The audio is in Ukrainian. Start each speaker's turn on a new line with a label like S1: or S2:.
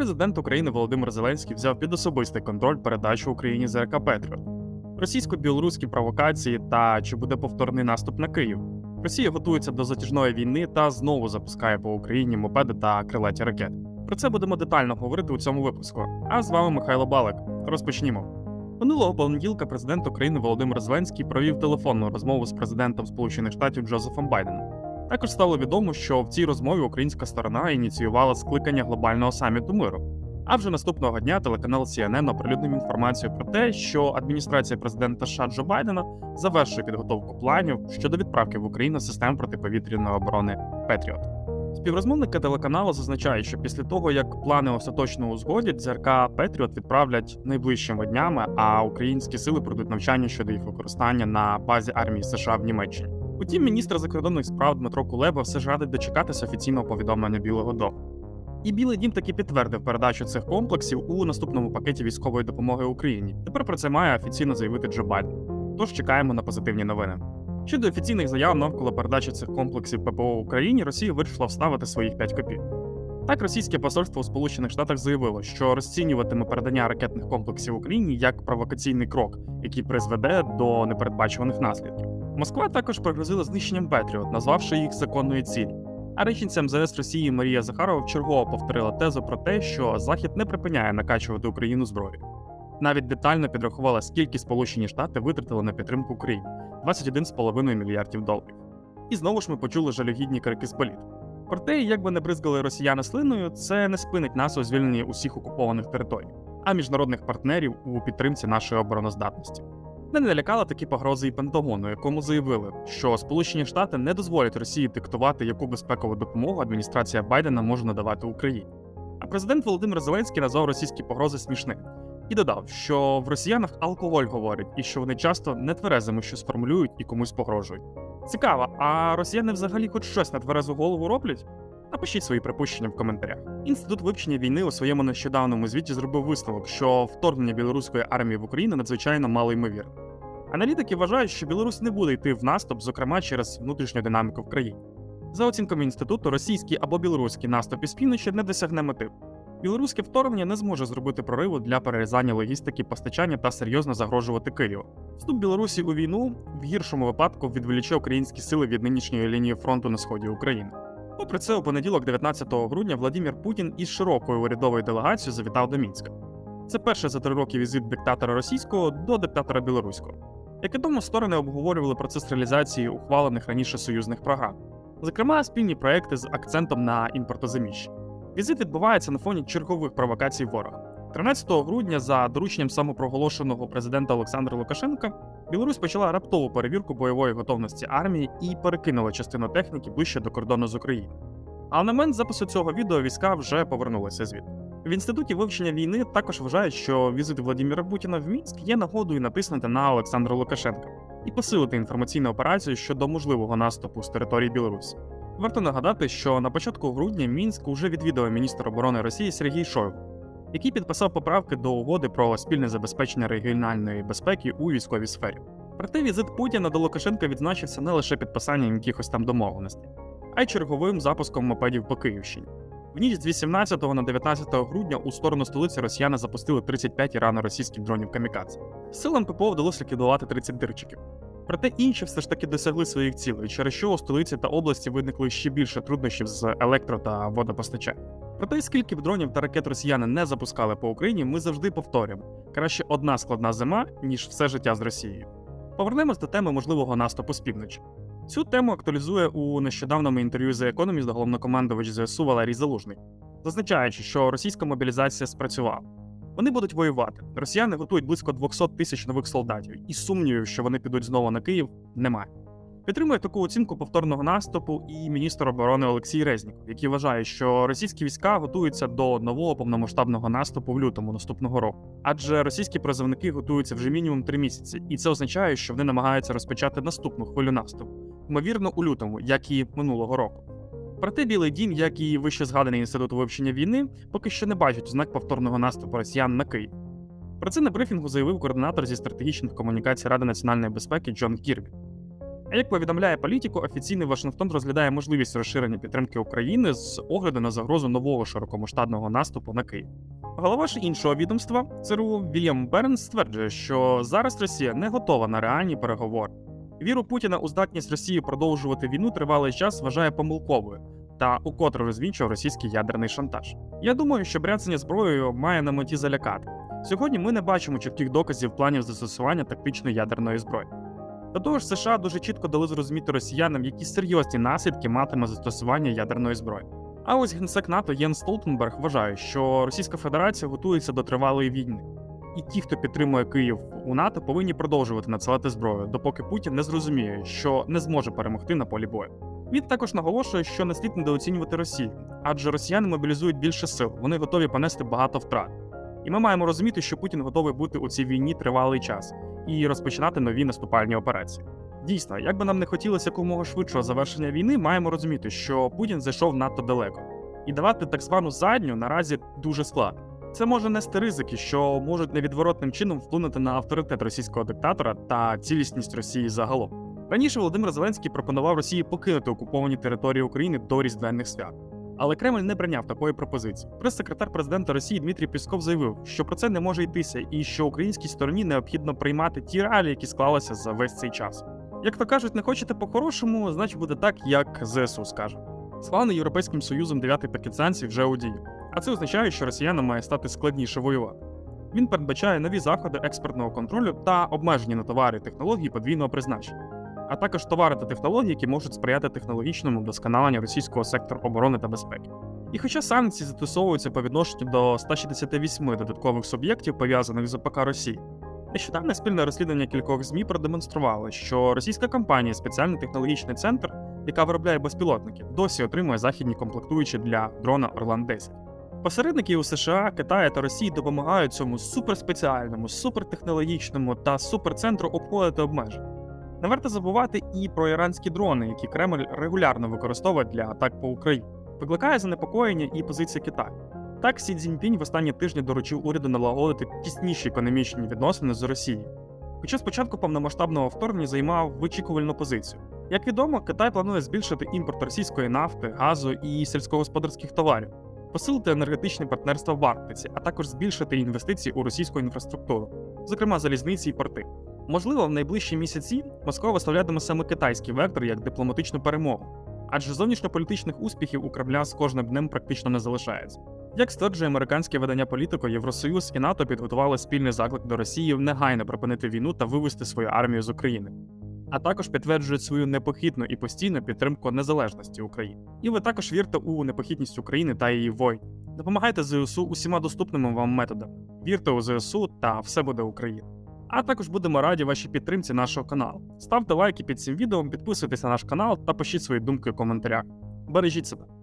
S1: Президент України Володимир Зеленський взяв під особистий контроль передачу Україні ЗРК Петріот, російсько-білоруські провокації та чи буде повторний наступ на Київ. Росія готується до затяжної війни та знову запускає по Україні мопеди та крилаті ракети. Про це будемо детально говорити у цьому випуску. А з вами Михайло Балик. Розпочнімо. Минулого понеділка президент України Володимир Зеленський провів телефонну розмову з президентом Сполучених Штатів Джозефом Байденом. Також стало відомо, що в цій розмові українська сторона ініціювала скликання глобального саміту миру. А вже наступного дня телеканал CNN оприлюднив інформацію про те, що адміністрація президента США Джо Байдена завершує підготовку планів щодо відправки в Україну систем протиповітряної оборони Петріот. Співрозмовники телеканалу зазначають, що після того, як плани остаточно узгодять, ЗРК Петріот відправлять найближчими днями, а українські сили пройдуть навчання щодо їх використання на базі армії США в Німеччині. Утім, міністр закордонних справ Дмитро Кулеба все ж радить дочекатися офіційного повідомлення Білого Дому. І Білий Дім таки підтвердив передачу цих комплексів у наступному пакеті військової допомоги Україні. Тепер про це має офіційно заявити Джо Байден. Тож чекаємо на позитивні новини. Щодо офіційних заяв навколо передачі цих комплексів ППО Україні, Росія вирішила вставити своїх 5 копійок. Так, російське посольство у Сполучених Штатах заявило, що розцінюватиме передання ракетних комплексів Україні як провокаційний крок, який призведе до непередбачуваних наслідків. Москва також пригрозила знищенням Петріот, назвавши їх законною цілі. А речниця МЗС Росії Марія Захарова вчергово повторила тезу про те, що Захід не припиняє накачувати Україну зброю. Навіть детально підрахувала, скільки Сполучені Штати витратили на підтримку України 21,5 мільярдів доларів. І знову ж ми почули жалюгідні крики з боліт. Проте, як би не бризгали росіяни слиною, це не спинить нас у звільненні усіх окупованих територій, а міжнародних партнерів у підтримці нашої обороноздатності. Не налякали такі погрози і Пентагону, якому заявили, що Сполучені Штати не дозволять Росії диктувати, яку безпекову допомогу адміністрація Байдена може надавати Україні. А президент Володимир Зеленський назвав російські погрози смішними і додав, що в росіянах алкоголь говорить і що вони часто нетверезими щось формулюють і комусь погрожують. Цікаво, а росіяни взагалі хоч щось на тверезу голову роблять? Напишіть свої припущення в коментарях. Інститут вивчення війни у своєму нещодавному звіті зробив висновок, що вторгнення білоруської армії в Україну надзвичайно мало ймовірне. Аналітики вважають, що Білорусь не буде йти в наступ, зокрема через внутрішню динаміку в країні. За оцінками інституту, російський або білоруський наступ із півночі не досягне мети. Білоруське вторгнення не зможе зробити прориву для перерізання логістики постачання та серйозно загрожувати Києву. Вступ Білорусі у війну в гіршому випадку відволіче українські сили від нинішньої лінії фронту на сході України. Попри це, у понеділок, 19 грудня, Владимир Путін із широкою урядовою делегацією завітав до Мінська. Це перший за три роки візит диктатора російського до диктатора білоруського. Як відомо, сторони обговорювали процес реалізації ухвалених раніше союзних програм, зокрема спільні проекти з акцентом на імпортозаміщення. Візит відбувається на фоні чергових провокацій ворога. 13 грудня, за дорученням самопроголошеного президента Олександра Лукашенка, Білорусь почала раптову перевірку бойової готовності армії і перекинула частину техніки ближче до кордону з Україною. А на момент запису цього відео війська вже повернулися звідти. В інституті вивчення війни також вважають, що візит Владимира Путіна в Мінськ є нагодою натиснути на Олександра Лукашенка і посилити інформаційну операцію щодо можливого наступу з території Білорусі. Варто нагадати, що на початку грудня Мінськ уже відвідав міністр оборони Росії Сергій Шойгу, який підписав поправки до угоди про спільне забезпечення регіональної безпеки у військовій сфері. Проте візит Путіна до Лукашенка відзначився не лише підписанням якихось там домовленостей, а й черговим запуском мопедів по Київщині. В ніч з 18 на 19 грудня у сторону столиці росіяни запустили 35 ірано-російських дронів камікадзе. Силам ППО вдалося ліквідувати 30 дирчиків. Проте інші все ж таки досягли своїх цілей, через що у столиці та області виникли ще більше труднощів з електро та водопостачанням. Проте, скільки б дронів та ракет росіяни не запускали по Україні, ми завжди повторюємо: краще одна складна зима, ніж все життя з Росією. Повернемось до теми можливого наступу з півночі. Цю тему актуалізує у нещодавному інтерв'ю The Economist головнокомандувач ЗСУ Валерій Залужний, зазначаючи, що російська мобілізація спрацювала. Вони будуть воювати. Росіяни готують близько 200 тисяч нових солдатів, і сумнівів, що вони підуть знову на Київ, немає. Підтримує таку оцінку повторного наступу і міністр оборони Олексій Резніков, який вважає, що російські війська готуються до нового повномасштабного наступу в лютому наступного року. Адже російські призовники готуються вже мінімум три місяці, і це означає, що вони намагаються розпочати наступну хвилю наступу, ймовірно, у лютому, як і минулого року. Проте Білий Дім, як і вище згаданий інститут вивчення війни, поки що не бачать ознак повторного наступу росіян на Київ. Про це на брифінгу заявив координатор зі стратегічних комунікацій Ради національної безпеки Джон Кірбі. А як повідомляє політику, офіційний Вашингтон розглядає можливість розширення підтримки України з огляду на загрозу нового широкомасштабного наступу на Київ. Голова ж іншого відомства ЦРУ Вільям Бернс стверджує, що зараз Росія не готова на реальні переговори. Віру Путіна у здатність Росії продовжувати війну тривалий час вважає помилковою та укотре розвінчив російський ядерний шантаж. Я думаю, що бряцання зброєю має на меті залякати. Сьогодні ми не бачимо чітких доказів планів застосування тактичної ядерної зброї. До того ж, США дуже чітко дали зрозуміти росіянам, які серйозні наслідки матиме застосування ядерної зброї. А ось генсек НАТО Єн Столтенберг вважає, що Російська Федерація готується до тривалої війни, і ті, хто підтримує Київ у НАТО, повинні продовжувати надсилати зброю, допоки Путін не зрозуміє, що не зможе перемогти на полі бою. Він також наголошує, що не слід недооцінювати Росію, адже росіяни мобілізують більше сил, вони готові понести багато втрат. І ми маємо розуміти, що Путін готовий бути у цій війні тривалий час і розпочинати нові наступальні операції. Дійсно, як би нам не хотілося якомога швидшого завершення війни, маємо розуміти, що Путін зайшов надто далеко, і давати так звану задню наразі дуже складно. Це може нести ризики, що можуть невідворотним чином вплинути на авторитет російського диктатора та цілісність Росії загалом. Раніше Володимир Зеленський пропонував Росії покинути окуповані території України до різдвяних свят. Але Кремль не прийняв такої пропозиції. Прес-секретар президента Росії Дмитрій Пісков заявив, що про це не може йтися, і що українській стороні необхідно приймати ті реалії, які склалися за весь цей час. Як то кажуть, не хочете по-хорошому, значить буде так, як ЗСУ скаже. Схвалений Європейським Союзом дев'ятий пакет санкцій вже у дії, а це означає, що росіянам має стати складніше воювати. Він передбачає нові заходи експортного контролю та обмеження на товари і технології подвійного призначення, а також товари та технології, які можуть сприяти технологічному вдосконаленню російського сектору оборони та безпеки. І хоча санкції застосовуються по відношенню до 168 додаткових суб'єктів, пов'язаних з ОПК Росії, нещодавне спільне розслідування кількох ЗМІ продемонструвало, що російська компанія Спеціальний технологічний центр, яка виробляє безпілотники, досі отримує західні комплектуючі для дрона Орлан 10 Посередники у США, Китаї та Росії допомагають цьому суперспеціальному, супертехнологічному та суперцентру обходити обмеження. Не варто забувати і про іранські дрони, які Кремль регулярно використовує для атак по Україні. Викликає занепокоєння і позиція Китаю. Так, Сі Цзіньпінь в останні тижні доручив уряду налагодити тісніші економічні відносини з Росією. Хоча спочатку повномасштабного вторгнення займав вичікувальну позицію. Як відомо, Китай планує збільшити імпорт російської нафти, газу і сільськогосподарських товарів, посилити енергетичне партнерство в Арктиці, а також збільшити інвестиції у російську інфраструктуру, зокрема залізниці і порти. Можливо, в найближчі місяці Москва виставлятиме саме китайський вектор як дипломатичну перемогу, адже зовнішньополітичних успіхів у Кремля з кожним днем практично не залишається. Як стверджує американське видання політико, Євросоюз і НАТО підготували спільний заклик до Росії негайно припинити війну та вивести свою армію з України, а також підтверджують свою непохитну і постійну підтримку незалежності України. І ви також вірте у непохитність України та її воїн. Допомагайте ЗСУ усіма доступними вам методами. Вірте у ЗСУ та все буде Україна. А також будемо раді вашій підтримці нашого каналу. Ставте лайки під цим відео, підписуйтесь на наш канал та пишіть свої думки у коментарях. Бережіть себе.